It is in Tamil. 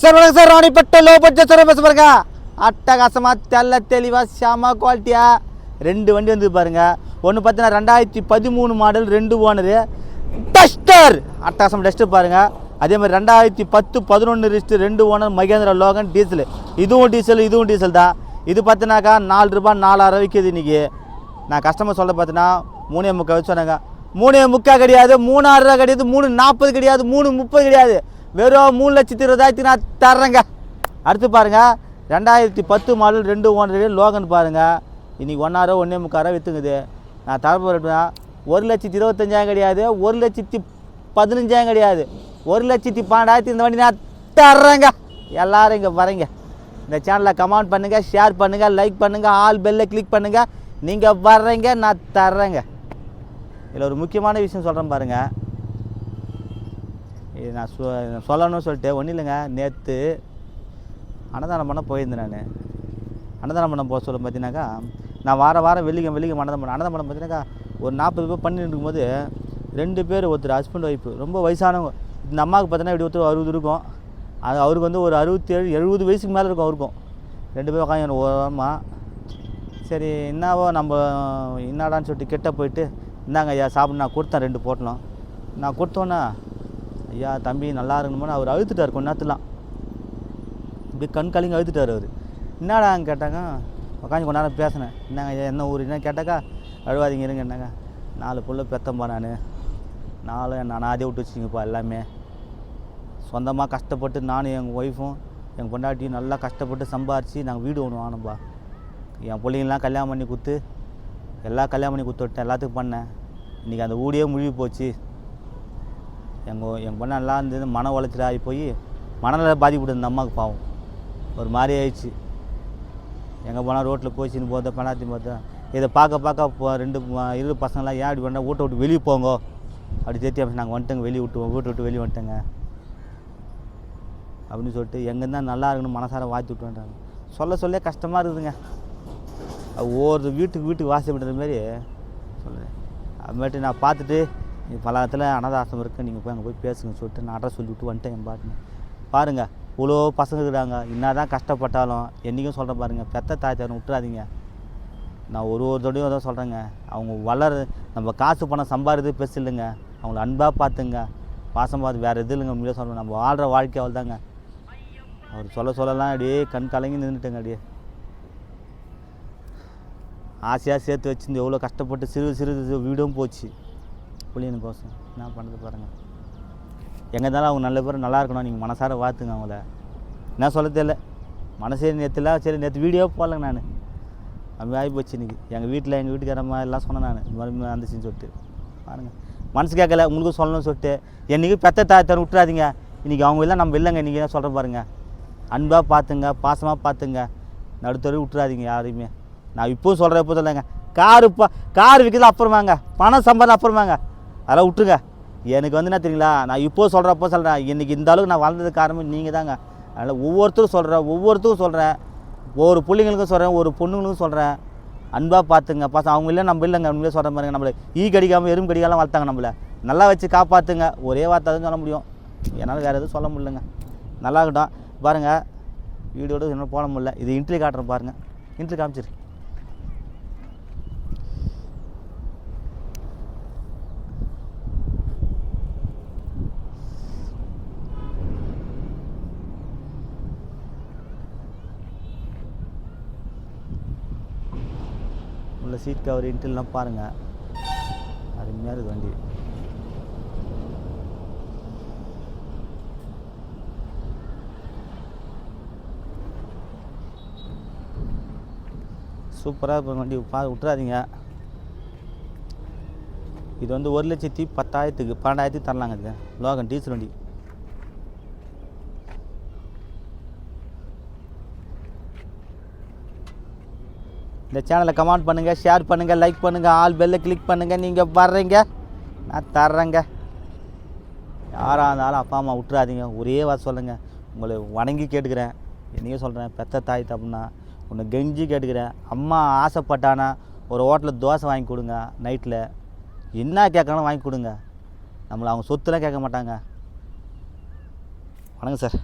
சார் வணக்கம் sir Ranipet low budget sir பேச பாருங்க அட்டகாசமாக தெல்ல தெளிவாக சாமா குவாலிட்டியாக ரெண்டு வண்டி வந்து பாருங்க. ஒன்று பார்த்தீங்கன்னா ரெண்டாயிரத்தி பதிமூணு மாடல் ரெண்டு ஓனரு. டஸ்டர்! அட்டகாசம் டஸ்டர் பாருங்க. அதே மாதிரி ரெண்டாயிரத்தி பத்து பதினொன்று ரிஸ்ட்டு ரெண்டு ஓனர் மகேந்திரா லோகன் டீசல். இதுவும் டீசல் இதுவும் டீசல் தான். இது பார்த்தினாக்கா நாலு ரூபாய் நாலாயிரம் விற்கிது இன்றைக்கி நான் கஸ்டமர் சொல்ல பார்த்தீங்கன்னா மூணே முக்கால் வச்சு சொன்னாங்க. மூணே முக்கால் கிடையாது மூணாயிரம் ரூபா கிடையாது மூணு நாற்பது கிடையாது மூணு முப்பது கிடையாது. வெறும் மூணு லட்சத்தி இருபதாயிரத்தி நான் தர்றேங்க. அடுத்து பாருங்கள் ரெண்டாயிரத்தி பத்து மாடல் ரெண்டு ஒன்றரை லோகன் பாருங்க. இன்றைக்கி ஒன்றாரோ ஒன்றே முக்காரோ விற்றுங்குது நான் தரப்போறேன்னா ஒரு லட்சத்தி இருபத்தஞ்சாயிரம் கிடையாது ஒரு லட்சத்தி பதினஞ்சாயிரம் கிடையாது. ஒரு லட்சத்தி பன்னெண்டாயிரத்தி இந்த வண்டி நான் தர்றேங்க. எல்லோரும் இங்கே வரீங்க. இந்த சேனலை கமெண்ட் பண்ணுங்கள் ஷேர் பண்ணுங்கள் லைக் பண்ணுங்கள் ஆல் பெல்லை கிளிக் பண்ணுங்கள் நீங்கள் வர்றீங்க நான் தர்றேங்க. இதில் ஒரு முக்கியமான விஷயம் சொல்கிறேன் பாருங்கள் நான் சொ சொல்லணும்னு சொல்லிட்டு ஒன்றும் இல்லைங்க. நேற்று அன்னதானம் பண்ண போயிருந்தேன் நான். அன்னதானம் பண்ண போக சொல்ல பார்த்தீங்கன்னாக்கா நான் வார வாரம் வெள்ளிக்கம் வெள்ளிக்கம் அன்னதானம் பண்ண அன்னதானம் பண்ண பார்த்தீங்கன்னாக்கா ஒரு நாற்பது பேர் பண்ணி இருக்கும்போது ரெண்டு பேர் ஒருத்தர் ஹஸ்பண்ட் ஒய்ஃபு ரொம்ப வயசானவங்க. இந்த அம்மாவுக்கு பார்த்தீங்கன்னா இப்படி ஒருத்தர் அறுபது இருக்கும். அது அவருக்கு வந்து ஒரு அறுபத்தேழு எழுபது வயசுக்கு மேலே இருக்கும் அவருக்கும். ரெண்டு பேர் உட்காந்து ஓரமாக சரி என்னவோ நம்ம என்னடான்னு சொல்லிட்டு கிட்ட போயிட்டு இந்தாங்க ஐயா சாப்பிடு நான் கொடுத்தேன் ரெண்டு போட்டணும். நான் கொடுத்தோன்னே ஐயா தம்பி நல்லா இருக்கணுமோன்னு அவர் அழுத்துட்டார் கொஞ்ச நேரத்துலாம் இப்படி கண் கலிங்க அழுத்துட்டார் அவர். என்னடாங்க கேட்டாங்க உட்காந்து கொஞ்ச நேரம் பேசினேன். என்னங்க ஐயா என்ன ஊர்? என்ன கேட்டாக்கா? அழுவாதீங்க இருங்க என்னங்க? நாலு புள்ள பெத்தம்பா நான். நாலு நான் அதே விட்டு வச்சுங்கப்பா எல்லாமே. சொந்தமாக கஷ்டப்பட்டு நானும் எங்கள் ஒய்ஃபும் எங்கள் பொண்டாட்டியும் நல்லா கஷ்டப்பட்டு சம்பாரித்து நாங்கள் வீடு ஒன்று வாங்கினோம்ப்பா என் பிள்ளைங்களாம் கல்யாணம் பண்ணி கொடுத்து எல்லாம் கல்யாணம் பண்ணி கொடுத்து விட்டேன் எல்லாத்துக்கும் பண்ணேன். இன்றைக்கி அந்த ஊடியே முழுகி போச்சு. எங்கள் எங்கள் பொண்ணு நல்லா இருந்தது மன உளைச்சல் ஆகி போய் மனநல பாதிப்பு இந்த அம்மாவுக்கு பாவம். ஒரு மாதிரி ஆயிடுச்சு. எங்கே போனால் ரோட்டில் கோச்சின்னு போதோ பணாத்தி போதோ இதை பார்க்க பார்க்க இப்போ ரெண்டு இரு பசங்களாம் ஏன் இப்படி பண்ணால் வீட்டை விட்டு வெளியே போங்க. அப்படி தேத்தி அப்படி நாங்கள் வந்துட்டோங்க வெளியே விட்டுவோம் வீட்டை விட்டு வெளியே வந்துட்டோங்க. அப்படின்னு சொல்லிட்டு எங்கே தான் நல்லா இருக்கணும் மனசார வாழ்த்து விட்டுன்றாங்க. சொல்ல சொல்ல கஷ்டமாக இருக்குதுங்க. ஒவ்வொரு வீட்டுக்கு வீட்டுக்கு வாசப்படுற மாதிரி சொல்லுறேன் அதுமாட்டி நான் பார்த்துட்டு பலகத்தில் அனாதாசம் இருக்குது நீங்கள் போய் அங்கே போய் பேசுங்க சொல்லிட்டு நான் அட்ரஸ் சொல்லி விட்டு வந்துட்டேன் என் பாட்டுன்னு பாருங்கள் இவ்வளோ பசங்க இருக்கிறாங்க என்ன தான் கஷ்டப்பட்டாலும் என்றைக்கும் சொல்கிறேன் பாருங்கள் பெத்த தாய் தரம் விட்டுறாதீங்க. நான் ஒரு ஒரு தடையும் தான் சொல்கிறேங்க அவங்க வளர நம்ம காசு பணம் சம்பாதிது பெருசு இல்லைங்க. அவங்கள அன்பாக பார்த்துங்க. பாசம் பார்த்து வேறு எது இல்லைங்க. உண்மையாக சொல்கிறேன் நம்ம வாழ்கிற வாழ்க்கை அவள் தாங்க அவர் சொல்ல சொல்லலாம் அப்படியே கண் கலங்கி நின்றுட்டேங்க அப்படியே. ஆசையாக சேர்த்து வச்சிருந்து எவ்வளோ கஷ்டப்பட்டு சிறு சிறு வீடும் போச்சு. புள்ளியனுக்கோசம் என்ன பண்ணுறது பாருங்கள் எங்கே இருந்தாலும் அவங்க நல்ல பேர் நல்லா இருக்கணும். நீங்கள் மனசார பார்த்துங்க அவங்கள. என்ன சொல்ல தெரியல. மனசே நேற்றுல சரி நேற்று வீடியோ போடலங்க நான். அப்படி ஆகி போச்சு இன்னைக்கு எங்கள் வீட்டில் எங்கள் வீட்டுக்காரம்மா எல்லாம் சொன்னேன் நான். இந்த மாதிரி வந்துச்சுன்னு சொல்லிட்டு. பாருங்கள் மனசு கேட்கல உங்களுக்கும் சொல்லணும்னு சொல்லிட்டு. என்றைக்கும் பெத்த தாய் விட்டுறாதீங்க. இன்றைக்கி அவங்க இல்லை நம்ம இல்லைங்க. இன்றைக்கி தான் சொல்கிறேன் பாருங்கள் அன்பாக பார்த்துங்க பாசமாக பார்த்துங்க. நடுத்தர விட்டுறாதீங்க யாரையுமே. நான் இப்போவும் சொல்கிற இப்போ சொல்லுங்க காரு இப்போ கார் விற்கிறது அப்புறமாங்க. பணம் சம்பாதம் அப்புறமாங்க. அதெல்லாம் விட்டுருங்க. எனக்கு வந்து என்ன தெரியுங்களா? நான் இப்போ சொல்கிறப்போ சொல்கிறேன் இன்றைக்கி இந்த அளவுக்கு நான் வளர்ந்தது காரணம் நீங்கள் தாங்க. அதனால் ஒவ்வொருத்தரும் சொல்கிறேன் ஒவ்வொருத்தரும் சொல்கிறேன் ஒவ்வொரு பிள்ளைங்களுக்கும் சொல்கிறேன் ஒரு பொண்ணுங்களுக்கும் சொல்கிறேன் அன்பாக பார்த்துங்க. பசங்க அவங்க இல்லை நம்ம இல்லைங்க. உண்மையிலே சொல்கிற பாருங்க நம்மளை ஈ கடிக்காமல் எறும்பு கடிக்காலாம் வளர்த்தாங்க நம்மளை. நல்லா வச்சு காப்பாற்றுங்க ஒரே வார்த்தை தான் சொல்ல முடியும். என்னால் வேறு எதுவும் சொல்ல முடியலங்க. நல்லா இருக்கட்டும். பாருங்கள் வீடியோட இன்னும் போட முடியல. இது இன்ட்ரி காட்டுறேன் பாருங்கள் இன்ட்ரி காமிச்சிரு. உள்ள சீட் கவர் இன்ட்ரிலாம் பாருங்கள் அருமையாக இருக்குது வண்டி. சூப்பராக இருக்கும் வண்டி. பா விட்டுறாதீங்க. இது வந்து ஒரு லட்சத்தி பத்தாயிரத்துக்கு பன்னெண்டாயிரத்துக்கு தரலாங்க இது. லோகன் டீசல் வண்டி. இந்த சேனலை கமெண்ட் பண்ணுங்கள் ஷேர் பண்ணுங்கள் லைக் பண்ணுங்கள் ஆல் பெல்லை கிளிக் பண்ணுங்கள் நீங்கள் வர்றீங்க. நான் தர்றேங்க. யாராக இருந்தாலும் அப்பா அம்மா விட்டுறாதீங்க. ஒரே வாரம் சொல்லுங்கள் உங்களை வணங்கி கேட்டுக்கிறேன். என்னையும் சொல்கிறேன் பெத்த தாய் தப்புனா உன்னை கெஞ்சி கேட்டுக்கிறேன். அம்மா ஆசைப்பட்டானா ஒரு ஹோட்டலில் தோசை வாங்கி கொடுங்க நைட்டில் என்ன கேட்கணும் வாங்கி கொடுங்க. நம்மளை அவங்க சொத்துலாம் கேட்க மாட்டாங்க. வணக்கம் சார்